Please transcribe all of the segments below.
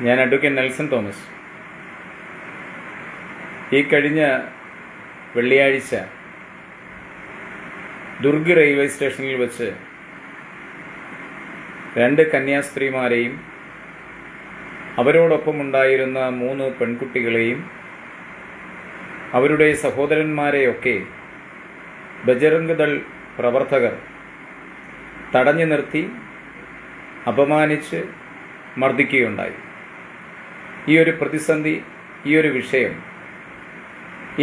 ഞാൻ advocate Nelson Thomas. ഈ കഴിഞ്ഞ വെള്ളിയാഴ്ച ദുർഗ് റെയിൽവേ സ്റ്റേഷനിൽ വെച്ച് രണ്ട് കന്യാസ്ത്രീമാരെയും അവരോടൊപ്പം ഉണ്ടായിരുന്ന മൂന്ന് പെൺകുട്ടികളെയും അവരുടെ സഹോദരന്മാരെയൊക്കെ ബജരംഗദൾ ദൾ പ്രവർത്തകർ തടഞ്ഞു നിർത്തി അപമാനിച്ച് മർദ്ദിക്കുകയുണ്ടായി. ഈ ഒരു പ്രതിസന്ധി ഈ ഒരു വിഷയം.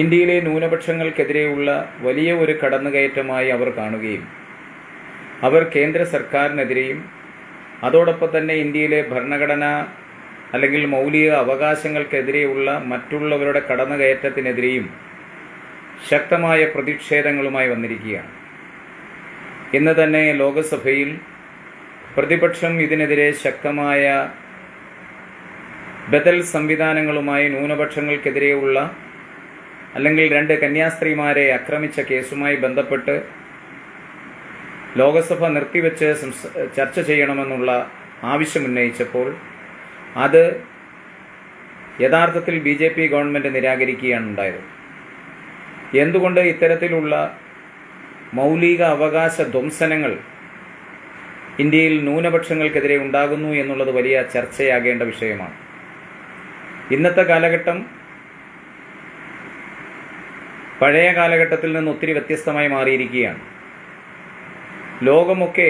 ഇന്ത്യയിലെ ന്യൂനപക്ഷങ്ങൾക്കെതിരെയുള്ള വലിയ ഒരു കടന്നുകയറ്റമായി അവർ കാണുകയും അവർ കേന്ദ്ര സർക്കാരിനെതിരെയും അതോടൊപ്പം തന്നെ ഇന്ത്യയിലെ ഭരണഘടന അല്ലെങ്കിൽ മൗലിക അവകാശങ്ങൾക്കെതിരെയുള്ള മറ്റുള്ളവരുടെ കടന്നുകയറ്റത്തിനെതിരെയും ശക്തമായ പ്രതിഷേധങ്ങളുമായി വന്നിരിക്കുകയാണ്. ഇന്ന് തന്നെ ലോകസഭയിൽ പ്രതിപക്ഷം ഇതിനെതിരെ ശക്തമായ ബദൽ സംവിധാനങ്ങളുമായി ന്യൂനപക്ഷങ്ങൾക്കെതിരെയുള്ള അല്ലെങ്കിൽ രണ്ട് കന്യാസ്ത്രീമാരെ ആക്രമിച്ച കേസുമായി ബന്ധപ്പെട്ട് ലോകസഭ നിർത്തിവെച്ച് ചർച്ച ചെയ്യണമെന്നുള്ള ആവശ്യമുന്നയിച്ചപ്പോൾ അത് യഥാർത്ഥത്തിൽ ബി ജെ പി ഗവൺമെന്റ് നിരാകരിക്കുകയാണ് ഉണ്ടായത്. എന്തുകൊണ്ട് ഇത്തരത്തിലുള്ള മൗലിക അവകാശ ധ്വംസനങ്ങൾ ഇന്ത്യയിൽ ന്യൂനപക്ഷങ്ങൾക്കെതിരെ ഉണ്ടാകുന്നു എന്നുള്ളത് വലിയ ചർച്ചയാകേണ്ട വിഷയമാണ്. ഇന്നത്തെ കാലഘട്ടം പഴയ കാലഘട്ടത്തിൽ നിന്ന് ഒത്തിരി വ്യത്യസ്തമായി മാറിയിരിക്കുകയാണ്. ലോകമൊക്കെ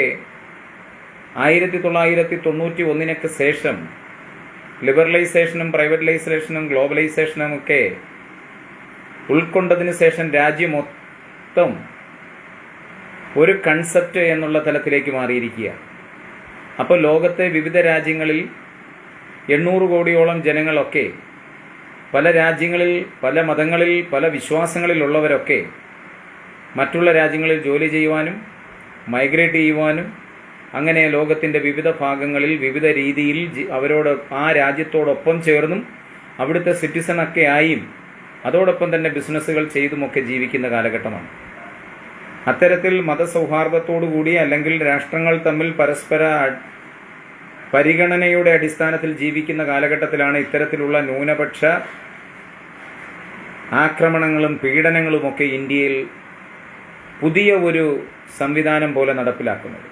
ആയിരത്തി തൊള്ളായിരത്തി തൊണ്ണൂറ്റി ഒന്നിനൊക്കെ ശേഷം ലിബറലൈസേഷനും പ്രൈവറ്റലൈസേഷനും ഗ്ലോബലൈസേഷനും ഒക്കെ ഉൾക്കൊണ്ടതിന് ശേഷം രാജ്യം മൊത്തം ഒരു കൺസെപ്റ്റ് എന്നുള്ള തലത്തിലേക്ക് മാറിയിരിക്കുക അപ്പോൾ ലോകത്തെ വിവിധ രാജ്യങ്ങളിൽ എണ്ണൂറ് കോടിയോളം ജനങ്ങളൊക്കെ പല രാജ്യങ്ങളിൽ പല മതങ്ങളിൽ പല വിശ്വാസങ്ങളിലുള്ളവരൊക്കെ മറ്റുള്ള രാജ്യങ്ങളിൽ ജോലി ചെയ്യുവാനും മൈഗ്രേറ്റ് ചെയ്യുവാനും അങ്ങനെ ലോകത്തിന്റെ വിവിധ ഭാഗങ്ങളിൽ വിവിധ രീതിയിൽ അവരോട് ആ രാജ്യത്തോടൊപ്പം ചേർന്നും അവിടുത്തെ സിറ്റിസണൊക്കെ ആയും അതോടൊപ്പം തന്നെ ബിസിനസ്സുകൾ ചെയ്തുമൊക്കെ ജീവിക്കുന്ന കാലഘട്ടമാണ്. അത്തരത്തിൽ മതസൗഹാർദ്ദത്തോടു കൂടി അല്ലെങ്കിൽ രാഷ്ട്രങ്ങൾ തമ്മിൽ പരസ്പര പരിഗണനയുടെ അടിസ്ഥാനത്തിൽ ജീവിക്കുന്ന കാലഘട്ടത്തിലാണ് ഇത്തരത്തിലുള്ള ന്യൂനപക്ഷ ആക്രമണങ്ങളും പീഡനങ്ങളുമൊക്കെ ഇന്ത്യയിൽ പുതിയ ഒരു സംവിധാനം പോലെ നടപ്പിലാക്കുന്നത്.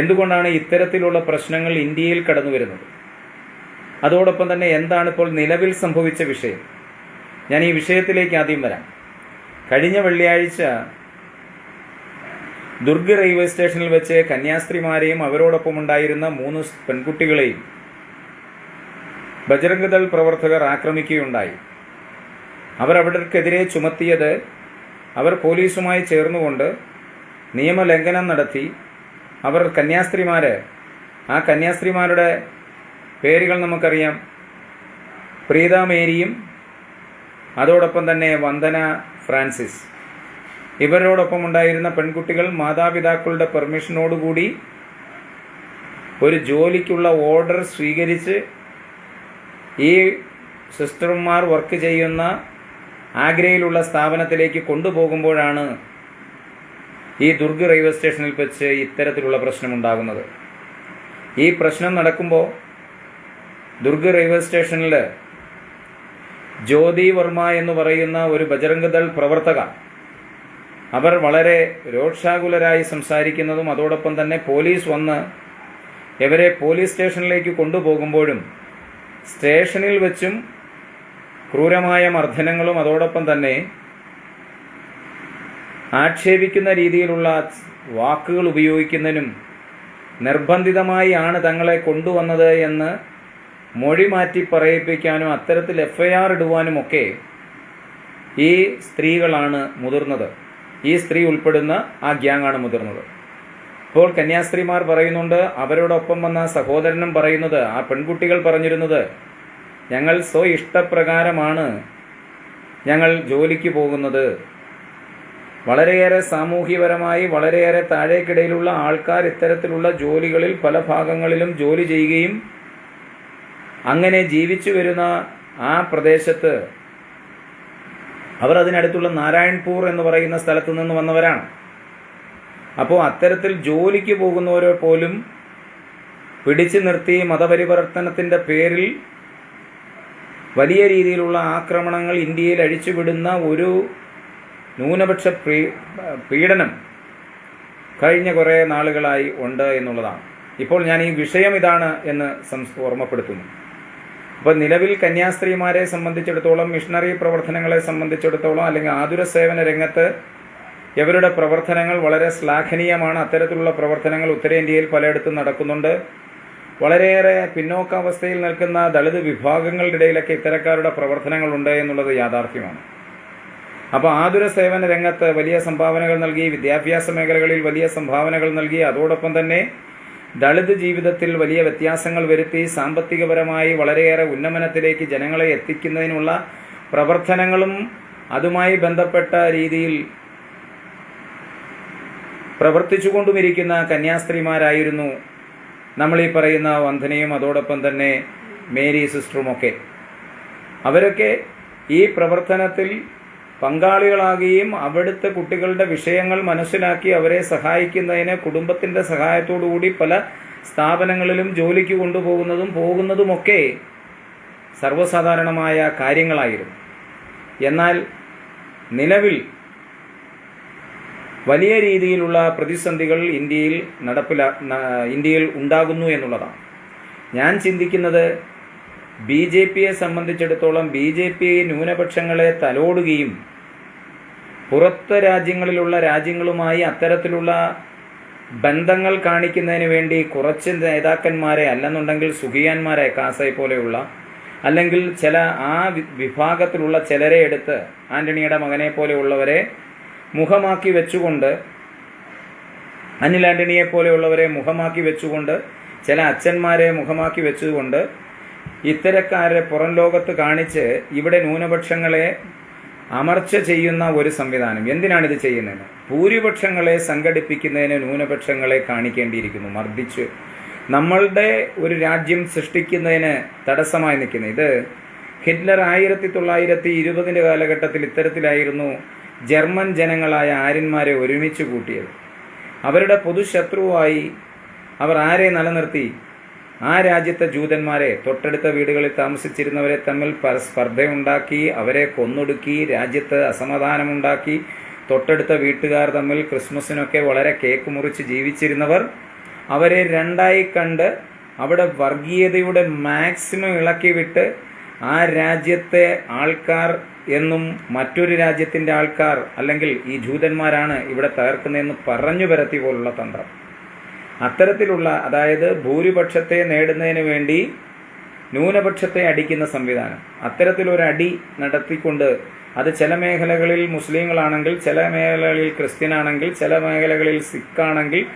എന്തുകൊണ്ടാണ് ഇത്തരത്തിലുള്ള പ്രശ്നങ്ങൾ ഇന്ത്യയിൽ കടന്നു വരുന്നത്? അതോടൊപ്പം തന്നെ എന്താണ് ഇപ്പോൾ നിലവിൽ സംഭവിച്ച വിഷയം? ഞാൻ ഈ വിഷയത്തിലേക്ക് ആദ്യം വരാം. കഴിഞ്ഞ വെള്ളിയാഴ്ച ദുർഗ് റെയിൽവേ സ്റ്റേഷനിൽ വെച്ച് കന്യാസ്ത്രീമാരെയും അവരോടൊപ്പം ഉണ്ടായിരുന്ന മൂന്ന് പെൺകുട്ടികളെയും ബജരംഗദൾ പ്രവർത്തകർ ആക്രമിക്കുകയുണ്ടായി. അവർ അവർക്കെതിരെ ചുമത്തിയത് അവർ പോലീസുമായി ചേർന്നുകൊണ്ട് നിയമലംഘനം നടത്തി. അവർ കന്യാസ്ത്രീമാർ ആ കന്യാസ്ത്രീമാരുടെ പേരുകൾ നമുക്കറിയാം. പ്രീത മേരിയും അതോടൊപ്പം തന്നെ വന്ദന ഫ്രാൻസിസ്. ഇവരോടൊപ്പം ഉണ്ടായിരുന്ന പെൺകുട്ടികൾ മാതാപിതാക്കളുടെ പെർമിഷനോടുകൂടി ഒരു ജോലിക്കുള്ള ഓർഡർ സ്വീകരിച്ച് ഈ സിസ്റ്റർമാർ വർക്ക് ചെയ്യുന്ന ആഗ്രയിലുള്ള സ്ഥാപനത്തിലേക്ക് കൊണ്ടുപോകുമ്പോഴാണ് ഈ ദുർഗ് റെയിൽവേ സ്റ്റേഷനിൽ വെച്ച് ഇത്തരത്തിലുള്ള പ്രശ്നമുണ്ടാകുന്നത്. ഈ പ്രശ്നം നടക്കുമ്പോൾ ദുർഗ് റെയിൽവേ സ്റ്റേഷനിൽ ജ്യോതി വർമ്മ എന്ന് പറയുന്ന ഒരു ബജരംഗദൾ ദൾ പ്രവർത്തക അവർ വളരെ രോക്ഷാകുലരായി സംസാരിക്കുന്നതും അതോടൊപ്പം തന്നെ പോലീസ് വന്ന് ഇവരെ പോലീസ് സ്റ്റേഷനിലേക്ക് കൊണ്ടുപോകുമ്പോഴും സ്റ്റേഷനിൽ വെച്ചും ക്രൂരമായ മർദ്ദനങ്ങളും അതോടൊപ്പം തന്നെ ആക്ഷേപിക്കുന്ന രീതിയിലുള്ള വാക്കുകൾ ഉപയോഗിക്കുന്നതിനും നിർബന്ധിതമായി ആണ് തങ്ങളെ കൊണ്ടുവന്നത് എന്ന് മൊഴി മാറ്റി പറയിപ്പിക്കാനും അത്തരത്തിൽ എഫ്ഐആർ ഇടുവാനുമൊക്കെ ഈ സ്ത്രീകളാണ് മുതിർന്നത്. ഈ സ്ത്രീ ഉൾപ്പെടുന്ന ആ ഗ്യാങ്ങാണ് മുതിർന്നത്. ഇപ്പോൾ കന്യാസ്ത്രീമാർ പറയുന്നുണ്ട് അവരോടൊപ്പം വന്ന സഹോദരനും പറയുന്നത് ആ പെൺകുട്ടികൾ പറഞ്ഞിരുന്നത് ഞങ്ങൾ സ്വ ഇഷ്ടപ്രകാരമാണ് ഞങ്ങൾ ജോലിക്ക് പോകുന്നത്. വളരെയേറെ സാമൂഹ്യപരമായി വളരെയേറെ താഴേക്കിടയിലുള്ള ആൾക്കാർ ഇത്തരത്തിലുള്ള ജോലികളിൽ പല ഭാഗങ്ങളിലും ജോലി ചെയ്യുകയും അങ്ങനെ ജീവിച്ചു വരുന്ന ആ പ്രദേശത്ത് അവർ അതിനടുത്തുള്ള നാരായൺപൂർ എന്ന് പറയുന്ന സ്ഥലത്തു നിന്ന് വന്നവരാണ്. അപ്പോൾ അത്തരത്തിൽ ജോലിക്ക് പോകുന്നവരെ പോലും പിടിച്ചു നിർത്തി മതപരിവർത്തനത്തിന്റെ പേരിൽ വലിയ രീതിയിലുള്ള ആക്രമണങ്ങൾ ഇന്ത്യയിൽ അഴിച്ചുവിടുന്ന ഒരു ന്യൂനപക്ഷ പീഡനം കഴിഞ്ഞ കുറേ നാളുകളായി ഉണ്ട് എന്നുള്ളതാണ്. ഇപ്പോൾ ഞാൻ ഈ വിഷയം ഇതാണ് എന്ന് ഓർമ്മപ്പെടുത്തുന്നു. അപ്പോൾ നിലവിൽ കന്യാസ്ത്രീമാരെ സംബന്ധിച്ചിടത്തോളം മിഷണറി പ്രവർത്തനങ്ങളെ സംബന്ധിച്ചിടത്തോളം അല്ലെങ്കിൽ ആതുര സേവന രംഗത്ത് ഇവരുടെ പ്രവർത്തനങ്ങൾ വളരെ ശ്ലാഘനീയമാണ്. അത്തരത്തിലുള്ള പ്രവർത്തനങ്ങൾ ഉത്തരേന്ത്യയിൽ പലയിടത്തും നടക്കുന്നുണ്ട്. വളരെയേറെ പിന്നോക്കാവസ്ഥയിൽ നിൽക്കുന്ന ദളിത് വിഭാഗങ്ങളുടെ ഇടയിലൊക്കെ ഇത്തരക്കാരുടെ പ്രവർത്തനങ്ങളുണ്ട് എന്നുള്ളത് യാഥാർത്ഥ്യമാണ്. അപ്പോൾ ആതുര സേവന രംഗത്ത് വലിയ സംഭാവനകൾ നൽകി വിദ്യാഭ്യാസ മേഖലകളിൽ വലിയ സംഭാവനകൾ നൽകി അതോടൊപ്പം തന്നെ ദളിത് ജീവിതത്തിൽ വലിയ വ്യത്യാസങ്ങൾ വരുത്തി സാമ്പത്തികപരമായി വളരെയേറെ ഉന്നമനത്തിലേക്ക് ജനങ്ങളെ എത്തിക്കുന്നതിനുള്ള പ്രവർത്തനങ്ങളും അതുമായി ബന്ധപ്പെട്ട രീതിയിൽ പ്രവർത്തിച്ചുകൊണ്ടുമിരിക്കുന്ന കന്യാസ്ത്രീമാരായിരുന്നു നമ്മൾ ഈ പറയുന്ന വന്ധനയും അതോടൊപ്പം തന്നെ മേരി സിസ്റ്ററുമൊക്കെ. അവരൊക്കെ ഈ പ്രവർത്തനത്തിൽ പങ്കാളികളാകുകയും അവിടുത്തെ കുട്ടികളുടെ വിഷയങ്ങൾ മനസ്സിലാക്കി അവരെ സഹായിക്കുന്നതിന് കുടുംബത്തിന്റെ സഹായത്തോടുകൂടി പല സ്ഥാപനങ്ങളിലും ജോലിക്ക് കൊണ്ടുപോകുന്നതും പോകുന്നതുമൊക്കെ സർവസാധാരണമായ കാര്യങ്ങളായിരുന്നു. എന്നാൽ നിലവിൽ വലിയ രീതിയിലുള്ള പ്രതിസന്ധികൾ ഇന്ത്യയിൽ നടപ്പിലാ ഇന്ത്യയിൽ ഉണ്ടാകുന്നു എന്നുള്ളതാണ്. ഞാൻ ചിന്തിക്കുന്നത് ബി ജെ പിയെ സംബന്ധിച്ചിടത്തോളം ബി ജെ പി ന്യൂനപക്ഷങ്ങളെ തലോടുകയും പുറത്ത് രാജ്യങ്ങളിലുള്ള രാജ്യങ്ങളുമായി അത്തരത്തിലുള്ള ബന്ധങ്ങൾ കാണിക്കുന്നതിന് വേണ്ടി കുറച്ച് നേതാക്കന്മാരെ അല്ലെന്നുണ്ടെങ്കിൽ സുഖിയാന്മാരെ കാസയെ പോലെയുള്ള അല്ലെങ്കിൽ ചില ആ വിഭാഗത്തിലുള്ള ചിലരെ എടുത്ത് ആന്റണിയുടെ മകനെ പോലെയുള്ളവരെ മുഖമാക്കി വെച്ചുകൊണ്ട് അനിൽ ആന്റണിയെ പോലെയുള്ളവരെ മുഖമാക്കി വെച്ചുകൊണ്ട് ചില അച്ഛന്മാരെ മുഖമാക്കി വെച്ചുകൊണ്ട് ഇത്തരക്കാരെ പുറം ലോകത്ത് കാണിച്ച് ഇവിടെ ന്യൂനപക്ഷങ്ങളെ അമർച്ച ചെയ്യുന്ന ഒരു സംവിധാനം. ഇത് ചെയ്യുന്നത്? ഭൂരിപക്ഷങ്ങളെ സംഘടിപ്പിക്കുന്നതിന് ന്യൂനപക്ഷങ്ങളെ കാണിക്കേണ്ടിയിരിക്കുന്നു. മർദ്ദിച്ച് നമ്മളുടെ ഒരു രാജ്യം സൃഷ്ടിക്കുന്നതിന് തടസ്സമായി നിൽക്കുന്നത്. ഇത് ഹിറ്റ്ലർ ആയിരത്തി തൊള്ളായിരത്തി ഇരുപതിന്റെ കാലഘട്ടത്തിൽ ഇത്തരത്തിലായിരുന്നു ജർമ്മൻ ജനങ്ങളായ ആര്യന്മാരെ ഒരുമിച്ച് കൂട്ടിയത്. അവരുടെ പൊതുശത്രുവായി അവർ ആരെ നിലനിർത്തി? ആ രാജ്യത്തെ ജൂതന്മാരെ തൊട്ടടുത്ത വീടുകളിൽ താമസിച്ചിരുന്നവരെ തമ്മിൽ സ്പർദ്ധയുണ്ടാക്കി അവരെ കൊന്നൊടുക്കി രാജ്യത്ത് അസമാധാനമുണ്ടാക്കി തൊട്ടടുത്ത വീട്ടുകാർ തമ്മിൽ ക്രിസ്മസിനൊക്കെ വളരെ കേക്ക് മുറിച്ച് ജീവിച്ചിരുന്നവർ അവരെ രണ്ടായി കണ്ട് അവിടെ വർഗീയതയുടെ മാക്സിമം ഇളക്കി വിട്ട് ആ രാജ്യത്തെ ആൾക്കാർ എന്നും മറ്റൊരു രാജ്യത്തിന്റെ ആൾക്കാർ അല്ലെങ്കിൽ ഈ ജൂതന്മാരാണ് ഇവിടെ തകർക്കുന്നതെന്ന് പറഞ്ഞു പരത്തി പോലുള്ള തന്ത്രം. അത്തരത്തിലുള്ള അതായത് ഭൂരിപക്ഷത്തെ നേടുന്നതിന് വേണ്ടി ന്യൂനപക്ഷത്തെ അടിക്കുന്ന സംവിധാനം. അത്തരത്തിലൊരു അടി നടത്തിക്കൊണ്ട് അത് ചില മേഖലകളിൽ മുസ്ലിങ്ങളാണെങ്കിൽ ചില മേഖലകളിൽ ക്രിസ്ത്യനാണെങ്കിൽ ചില മേഖലകളിൽ സിഖാണെങ്കിൽ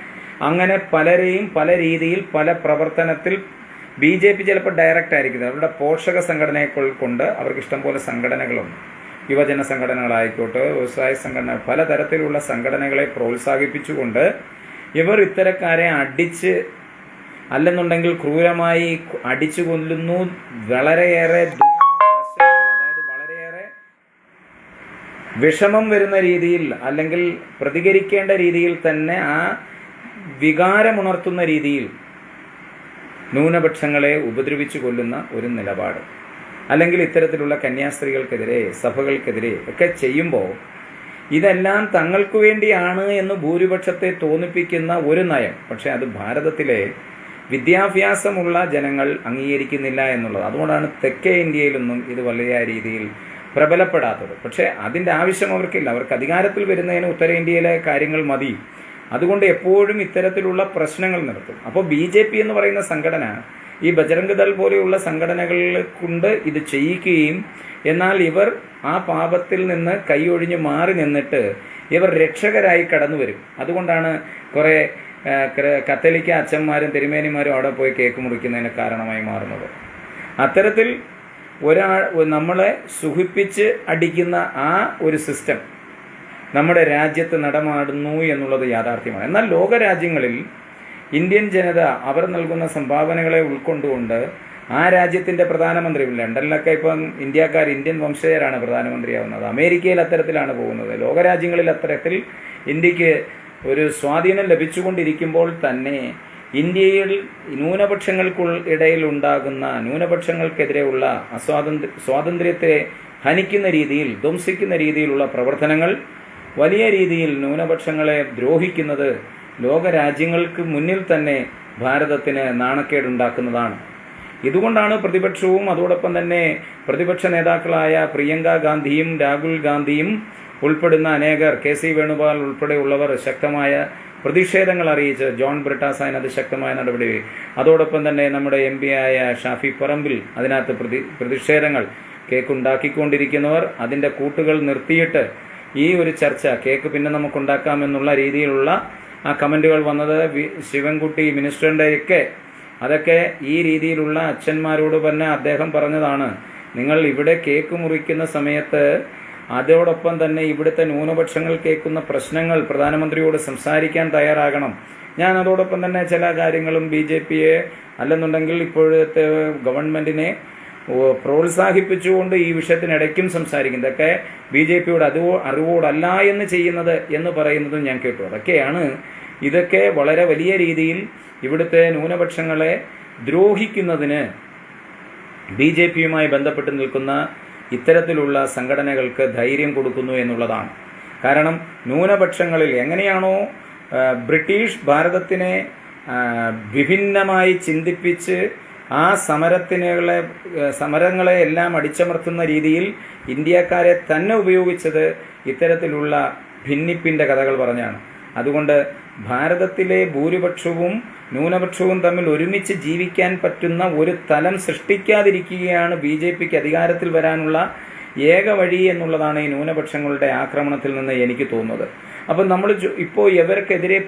അങ്ങനെ പലരെയും പല രീതിയിൽ പല പ്രവർത്തനത്തിൽ ബി ജെ പി ചിലപ്പോൾ ഡയറക്റ്റ് ആയിരിക്കുന്നത് അവരുടെ പോഷക സംഘടനയെ കൊണ്ട് അവർക്ക് ഇഷ്ടംപോലെ സംഘടനകളുണ്ട്. യുവജന സംഘടനകളായിക്കോട്ടെ വ്യവസായ സംഘടന പലതരത്തിലുള്ള സംഘടനകളെ പ്രോത്സാഹിപ്പിച്ചുകൊണ്ട് ഇവർ ഇത്തരക്കാരെ അടിച്ച് അല്ലെന്നുണ്ടെങ്കിൽ ക്രൂരമായി അടിച്ചു കൊല്ലുന്നു. വളരെയേറെ അതായത് വളരെയേറെ വിഷമം വരുന്ന രീതിയിൽ അല്ലെങ്കിൽ പ്രതികരിക്കേണ്ട രീതിയിൽ തന്നെ ആ വികാരമുണർത്തുന്ന രീതിയിൽ ന്യൂനപക്ഷങ്ങളെ ഉപദ്രവിച്ചു കൊല്ലുന്ന ഒരു നിലപാട്. അല്ലെങ്കിൽ ഇത്തരത്തിലുള്ള കന്യാസ്ത്രീകൾക്കെതിരെ സഭകൾക്കെതിരെ ഒക്കെ ചെയ്യുമ്പോൾ ഇതെല്ലാം തങ്ങൾക്ക് വേണ്ടിയാണ് എന്ന് ഭൂരിപക്ഷത്തെ തോന്നിപ്പിക്കുന്ന ഒരു നയം. പക്ഷേ അത് ഭാരതത്തിലെ വിദ്യാഭ്യാസമുള്ള ജനങ്ങൾ അംഗീകരിക്കുന്നില്ല എന്നുള്ളത്. അതുകൊണ്ടാണ് തെക്കേ ഇന്ത്യയിലൊന്നും ഇത് വലിയ രീതിയിൽ പ്രബലപ്പെടാത്തത്. പക്ഷേ അതിന്റെ ആവശ്യം അവർക്കില്ല. അവർക്ക് അധികാരത്തിൽ വരുന്നതിന് ഉത്തരേന്ത്യയിലെ കാര്യങ്ങൾ മതി. അതുകൊണ്ട് എപ്പോഴും ഇത്തരത്തിലുള്ള പ്രശ്നങ്ങൾ നടത്തും. അപ്പോൾ ബി ജെ പി എന്ന് പറയുന്ന സംഘടന ഈ ബജരംഗ് ദൾ പോലെയുള്ള സംഘടനകളെ കൊണ്ട് ഇത് ചെയ്യിക്കുകയും എന്നാൽ ഇവർ ആ പാപത്തിൽ നിന്ന് കൈയൊഴിഞ്ഞ് മാറി നിന്നിട്ട് ഇവർ രക്ഷകരായി കടന്നു വരും. അതുകൊണ്ടാണ് കുറേ കത്തലിക്ക അച്ഛന്മാരും തിരുമേനിമാരും അവിടെ പോയി കേക്ക് മുറിക്കുന്നതിന് കാരണമായി മാറുന്നത്. അത്തരത്തിൽ ഒരാൾ നമ്മളെ സുഖിപ്പിച്ച് അടിക്കുന്ന ആ ഒരു സിസ്റ്റം നമ്മുടെ രാജ്യത്ത് നടമാടുന്നു എന്നുള്ളത് യാഥാർത്ഥ്യമാണ്. എന്നാൽ ലോകരാജ്യങ്ങളിൽ ഇന്ത്യൻ ജനത അവർ നൽകുന്ന സംഭാവനകളെ ഉൾക്കൊണ്ടുകൊണ്ട് ആ രാജ്യത്തിന്റെ പ്രധാനമന്ത്രി ലണ്ടനിലൊക്കെ ഇപ്പം ഇന്ത്യക്കാർ ഇന്ത്യൻ വംശജരാണ് പ്രധാനമന്ത്രിയാവുന്നത്. അമേരിക്കയിൽ അത്തരത്തിലാണ് പോകുന്നത്. ലോകരാജ്യങ്ങളിൽ അത്തരത്തിൽ ഇന്ത്യയ്ക്ക് ഒരു സ്വാധീനം ലഭിച്ചുകൊണ്ടിരിക്കുമ്പോൾ തന്നെ ഇന്ത്യയിൽ ന്യൂനപക്ഷങ്ങൾക്കുൾ ഇടയിൽ ഉണ്ടാകുന്ന ന്യൂനപക്ഷങ്ങൾക്കെതിരെയുള്ള അസ്വാതന്ത്ര്യ സ്വാതന്ത്ര്യത്തെ ഹനിക്കുന്ന രീതിയിൽ ധ്വംസിക്കുന്ന രീതിയിലുള്ള പ്രവർത്തനങ്ങൾ വലിയ രീതിയിൽ ന്യൂനപക്ഷങ്ങളെ ദ്രോഹിക്കുന്നത് ലോകരാജ്യങ്ങൾക്ക് മുന്നിൽ തന്നെ ഭാരതത്തിന് നാണക്കേടുണ്ടാക്കുന്നതാണ്. ഇതുകൊണ്ടാണ് പ്രതിപക്ഷവും അതോടൊപ്പം തന്നെ പ്രതിപക്ഷ നേതാക്കളായ പ്രിയങ്ക ഗാന്ധിയും രാഹുൽ ഗാന്ധിയും ഉൾപ്പെടുന്ന അനേകർ കെ സി വേണുഗോപാൽ ഉൾപ്പെടെയുള്ളവർ ശക്തമായ പ്രതിഷേധങ്ങൾ അറിയിച്ച് ജോൺ ബ്രിട്ടാസ് അതിനകത്ത് ശക്തമായ നടപടി. അതോടൊപ്പം തന്നെ നമ്മുടെ എം ആയ ഷാഫി പറമ്പിൽ അതിനകത്ത് പ്രതി പ്രതിഷേധങ്ങൾ കേക്ക് ഉണ്ടാക്കിക്കൊണ്ടിരിക്കുന്നവർ അതിന്റെ കൂട്ടുകൾ നിർത്തിയിട്ട് ഈ ഒരു ചർച്ച കേക്ക് പിന്നെ നമുക്കുണ്ടാക്കാമെന്നുള്ള രീതിയിലുള്ള ആ കമന്റുകൾ വന്നത് ശിവൻകുട്ടി മിനിസ്റ്ററിന്റെയൊക്കെ അതൊക്കെ ഈ രീതിയിലുള്ള അച്ഛന്മാരോട് തന്നെ അദ്ദേഹം പറഞ്ഞതാണ്. നിങ്ങൾ ഇവിടെ കേക്ക് മുറിക്കുന്ന സമയത്ത് അതോടൊപ്പം തന്നെ ഇവിടുത്തെ ന്യൂനപക്ഷങ്ങൾ കേൾക്കുന്ന പ്രശ്നങ്ങൾ പ്രധാനമന്ത്രിയോട് സംസാരിക്കാൻ തയ്യാറാകണം. ഞാൻ അതോടൊപ്പം തന്നെ ചില കാര്യങ്ങളും ബി ജെ പിയെ അല്ലെന്നുണ്ടെങ്കിൽ ഇപ്പോഴത്തെ ഗവൺമെന്റിനെ പ്രോത്സാഹിപ്പിച്ചുകൊണ്ട് ഈ വിഷയത്തിനിടയ്ക്കും സംസാരിക്കും. ഇതൊക്കെ ബി ജെ പിയുടെ അറിവോ അറിവോടല്ല എന്ന് ചെയ്യുന്നത് എന്ന് പറയുന്നതും ഞാൻ കേട്ടു. അതൊക്കെയാണ് ഇതൊക്കെ വളരെ വലിയ രീതിയിൽ ഇവിടുത്തെ ന്യൂനപക്ഷങ്ങളെ ദ്രോഹിക്കുന്നതിന് ബി ജെ പിയുമായി ബന്ധപ്പെട്ട് നിൽക്കുന്ന ഇത്തരത്തിലുള്ള സംഘടനകൾക്ക് ധൈര്യം കൊടുക്കുന്നു എന്നുള്ളതാണ്. കാരണം ന്യൂനപക്ഷങ്ങളിൽ എങ്ങനെയാണോ ബ്രിട്ടീഷ് ഭാരതത്തിനെ വിഭിന്നമായി ചിന്തിപ്പിച്ച് ആ സമരത്തിനുകളെ സമരങ്ങളെ എല്ലാം അടിച്ചമർത്തുന്ന രീതിയിൽ ഇന്ത്യക്കാരെ തന്നെ ഉപയോഗിച്ചത് ഇത്തരത്തിലുള്ള ഭിന്നിപ്പിന്റെ കഥകൾ പറഞ്ഞാണ്. അതുകൊണ്ട് ഭാരതത്തിലെ ഭൂരിപക്ഷവും ന്യൂനപക്ഷവും തമ്മിൽ ഒരുമിച്ച് ജീവിക്കാൻ പറ്റുന്ന ഒരു തലം സൃഷ്ടിക്കാതിരിക്കുകയാണ് ബി ജെ പിക്ക് അധികാരത്തിൽ വരാനുള്ള ഏക വഴി എന്നുള്ളതാണ് ഈ ന്യൂനപക്ഷങ്ങളുടെ ആക്രമണത്തിൽ നിന്ന് എനിക്ക് തോന്നുന്നത്. അപ്പം നമ്മൾ ഇപ്പോൾ ഇവർക്കെതിരെ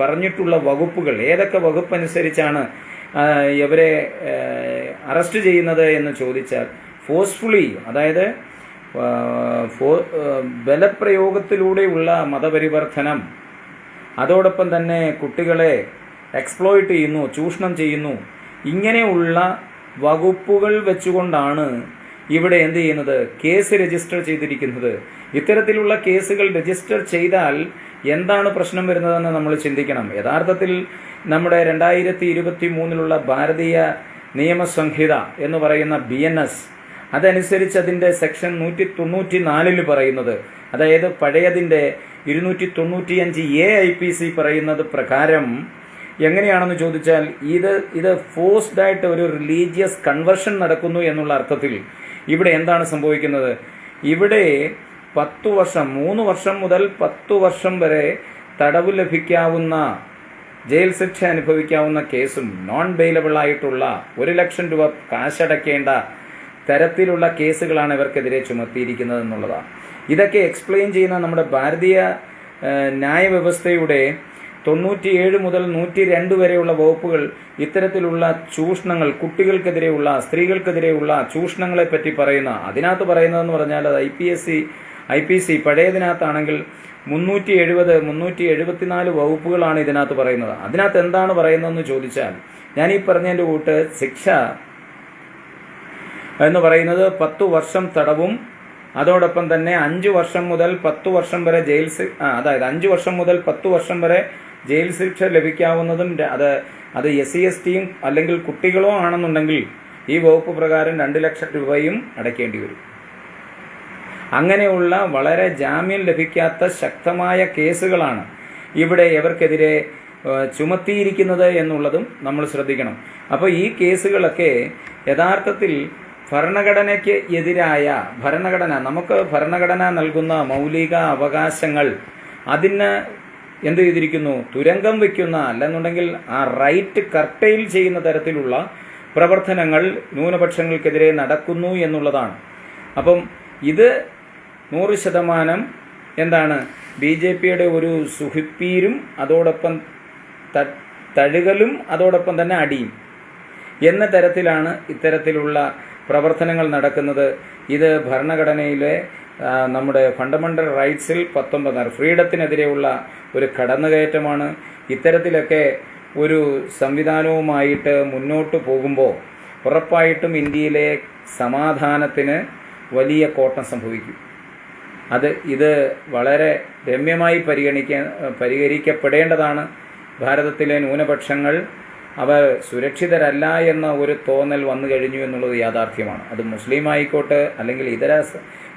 പറഞ്ഞിട്ടുള്ള വകുപ്പുകൾ ഏതൊക്കെ വകുപ്പ് അനുസരിച്ചാണ് ഇവരെ അറസ്റ്റ് ചെയ്യുന്നത് എന്ന് ചോദിച്ചാൽ ഫോഴ്സ്ഫുള്ളി അതായത് ബലപ്രയോഗത്തിലൂടെയുള്ള മതപരിവർത്തനം അതോടൊപ്പം തന്നെ കുട്ടികളെ എക്സ്പ്ലോയിറ്റ് ചെയ്യുന്നു ചൂഷണം ചെയ്യുന്നു. ഇങ്ങനെയുള്ള വകുപ്പുകൾ വെച്ചുകൊണ്ടാണ് ഇവിടെ എന്ത് ചെയ്യുന്നത്? കേസ് രജിസ്റ്റർ ചെയ്തിരിക്കുന്നത്. ഇത്തരത്തിലുള്ള കേസുകൾ രജിസ്റ്റർ ചെയ്താൽ എന്താണ് പ്രശ്നം വരുന്നതെന്ന് നമ്മൾ ചിന്തിക്കണം. യഥാർത്ഥത്തിൽ നമ്മുടെ രണ്ടായിരത്തി ഇരുപത്തി മൂന്നിലുള്ള ഭാരതീയ നിയമസംഹിത എന്ന് പറയുന്ന ബി എൻ എസ് അതനുസരിച്ച് അതിന്റെ സെക്ഷൻ നൂറ്റി തൊണ്ണൂറ്റി നാലിൽ പറയുന്നത്. അതായത് പഴയതിന്റെ ഇരുന്നൂറ്റി തൊണ്ണൂറ്റിയഞ്ച് എ ഐ പി സി പറയുന്നത് പ്രകാരം എങ്ങനെയാണെന്ന് ചോദിച്ചാൽ ഇത് ഇത് ഫോഴ്സ്ഡ് ആയിട്ട് ഒരു റിലീജിയസ് കൺവെർഷൻ നടക്കുന്നു എന്നുള്ള അർത്ഥത്തിൽ ഇവിടെ എന്താണ് സംഭവിക്കുന്നത്? ഇവിടെ പത്തു വർഷം മൂന്ന് വർഷം മുതൽ പത്തു വർഷം വരെ തടവ് ലഭിക്കാവുന്ന ജയിൽ ശിക്ഷ അനുഭവിക്കാവുന്ന കേസും നോൺ ബെയിലബിൾ ആയിട്ടുള്ള ഒരു ലക്ഷം രൂപ കാശടക്കേണ്ട തരത്തിലുള്ള കേസുകളാണ് ഇവർക്കെതിരെ ചുമത്തിയിരിക്കുന്നത് എന്നുള്ളതാണ്. ഇതൊക്കെ എക്സ്പ്ലെയിൻ ചെയ്യുന്ന നമ്മുടെ ഭാരതീയ ന്യായവ്യവസ്ഥയുടെ തൊണ്ണൂറ്റിയേഴ് മുതൽ നൂറ്റി രണ്ട് വരെയുള്ള വകുപ്പുകൾ ഇത്തരത്തിലുള്ള ചൂഷണങ്ങൾ കുട്ടികൾക്കെതിരെയുള്ള സ്ത്രീകൾക്കെതിരെയുള്ള ചൂഷണങ്ങളെ പറ്റി പറയുന്ന അതിനകത്ത് പറയുന്നതെന്ന് പറഞ്ഞാൽ അത് I P S C I P C പഴയതിനകത്താണെങ്കിൽ മുന്നൂറ്റി എഴുപത് മുന്നൂറ്റി എഴുപത്തിനാല് വകുപ്പുകളാണ് ഇതിനകത്ത് പറയുന്നത്. അതിനകത്ത് എന്താണ് പറയുന്നതെന്ന് ചോദിച്ചാൽ ഞാൻ ഈ പറഞ്ഞതിന്റെ കൂട്ട് ശിക്ഷ എന്ന് പറയുന്നത് പത്തു വർഷം തടവും അതോടൊപ്പം തന്നെ അഞ്ചു വർഷം മുതൽ പത്തു വർഷം വരെ ജയിൽ അതായത് അഞ്ചു വർഷം മുതൽ പത്തു വർഷം വരെ ജയിൽ ശിക്ഷ ലഭിക്കാവുന്നതും അത് അത് എസ് സി എസ് ടിയും അല്ലെങ്കിൽ കുട്ടികളോ ആണെന്നുണ്ടെങ്കിൽ ഈ വകുപ്പ് പ്രകാരം രണ്ട് ലക്ഷം രൂപയും അടയ്ക്കേണ്ടി വരും. അങ്ങനെയുള്ള വളരെ ജാമ്യം ലഭിക്കാത്ത ശക്തമായ കേസുകളാണ് ഇവിടെ ഇവർക്കെതിരെ ചുമത്തിയിരിക്കുന്നത് എന്നുള്ളതും നമ്മൾ ശ്രദ്ധിക്കണം. അപ്പോൾ ഈ കേസുകളൊക്കെ യഥാർത്ഥത്തിൽ ഭരണഘടനയ്ക്ക് എതിരായ ഭരണഘടന നമുക്ക് ഭരണഘടന നൽകുന്ന മൗലിക അവകാശങ്ങൾ അതിന് എന്ത് ചെയ്തിരിക്കുന്നു? തുരങ്കം വയ്ക്കുന്ന അല്ലെന്നുണ്ടെങ്കിൽ ആ റൈറ്റ് കർട്ടയിൽ ചെയ്യുന്ന തരത്തിലുള്ള പ്രവർത്തനങ്ങൾ ന്യൂനപക്ഷങ്ങൾക്കെതിരെ നടക്കുന്നു എന്നുള്ളതാണ്. അപ്പം ഇത് നൂറ് ശതമാനം എന്താണ്? ബി ജെ പിയുടെ ഒരു സുഹിപ്പീരും അതോടൊപ്പം തഴുകലും അതോടൊപ്പം തന്നെ അടിയും. എന്ന തരത്തിലാണ് ഇത്തരത്തിലുള്ള പ്രവർത്തനങ്ങൾ നടക്കുന്നത് ഇത് ഭരണഘടനയിലെ നമ്മുടെ ഫണ്ടമെന്റൽ റൈറ്റ്സിൽ പത്തൊമ്പതാണ് ഫ്രീഡത്തിനെതിരെയുള്ള ഒരു കടന്നുകയറ്റമാണ്. ഇത്തരത്തിലൊക്കെ ഒരു സംവിധാനവുമായിട്ട് മുന്നോട്ട് പോകുമ്പോൾ ഉറപ്പായിട്ടും ഇന്ത്യയിലെ സമാധാനത്തിന് വലിയ കോട്ടം സംഭവിക്കും. അത് ഇത് വളരെ രമ്യമായി പരിഗണിക്ക പരിഹരിക്കപ്പെടേണ്ടതാണ്. ഭാരതത്തിലെ ന്യൂനപക്ഷങ്ങൾ അവർ സുരക്ഷിതരല്ല എന്ന ഒരു തോന്നൽ വന്നു കഴിഞ്ഞു എന്നുള്ളത് യാഥാർത്ഥ്യമാണ്. അത് മുസ്ലിം ആയിക്കോട്ടെ അല്ലെങ്കിൽ ഇതര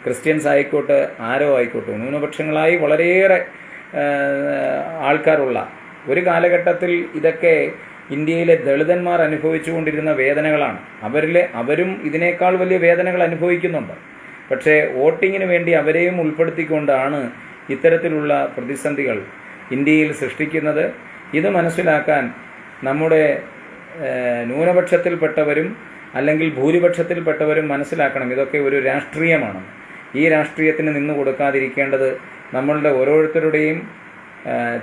ക്രിസ്ത്യൻസ് ആയിക്കോട്ടെ ആരോ ആയിക്കോട്ടെ ന്യൂനപക്ഷങ്ങളായി വളരെയേറെ ആൾക്കാരുള്ള ഒരു കാലഘട്ടത്തിൽ ഇതൊക്കെ ഇന്ത്യയിലെ ദളിതന്മാർ അനുഭവിച്ചുകൊണ്ടിരുന്ന വേദനകളാണ്. അവരിലെ അവരും ഇതിനേക്കാൾ വലിയ വേദനകൾ അനുഭവിക്കുന്നുണ്ട്. പക്ഷേ വോട്ടിങ്ങിന് വേണ്ടി അവരെയും ഉൾപ്പെടുത്തിക്കൊണ്ടാണ് ഇത്തരത്തിലുള്ള പ്രതിസന്ധികൾ ഇന്ത്യയിൽ സൃഷ്ടിക്കുന്നത്. ഇത് മനസ്സിലാക്കാൻ നമ്മുടെ ന്യൂനപക്ഷത്തിൽപ്പെട്ടവരും അല്ലെങ്കിൽ ഭൂരിപക്ഷത്തിൽപ്പെട്ടവരും മനസ്സിലാക്കണം. ഇതൊക്കെ ഒരു രാഷ്ട്രീയമാണ്. ഈ രാഷ്ട്രീയത്തിന് നിന്നു കൊടുക്കാതിരിക്കേണ്ടത് നമ്മളുടെ ഓരോരുത്തരുടെയും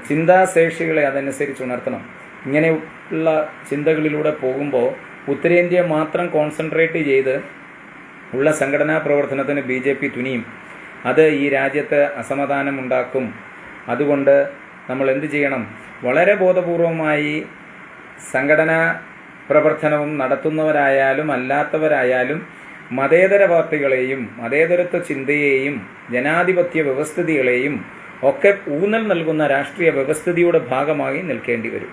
ചിന്താശേഷികളെ അതനുസരിച്ച് ഉണർത്തണം. ഇങ്ങനെയുള്ള ചിന്തകളിലൂടെ പോകുമ്പോൾ ഉത്തരേന്ത്യ മാത്രം കോൺസെൻട്രേറ്റ് ചെയ്ത് ഉള്ള സംഘടനാ പ്രവർത്തനത്തിന് ബി ജെ പി തുനിയും. അത് ഈ രാജ്യത്ത് അസമാധാനം ഉണ്ടാക്കും അതുകൊണ്ട് നമ്മൾ എന്ത് ചെയ്യണം? വളരെ ബോധപൂർവമായി സംഘടനാ പ്രവർത്തനവും നടത്തുന്നവരായാലും അല്ലാത്തവരായാലും മതേതര പാർട്ടികളെയും മതേതരത്വ ചിന്തയെയും ജനാധിപത്യ വ്യവസ്ഥിതികളെയും ഒക്കെ ഊന്നൽ നൽകുന്ന രാഷ്ട്രീയ വ്യവസ്ഥിതിയുടെ ഭാഗമായി നിൽക്കേണ്ടി വരും.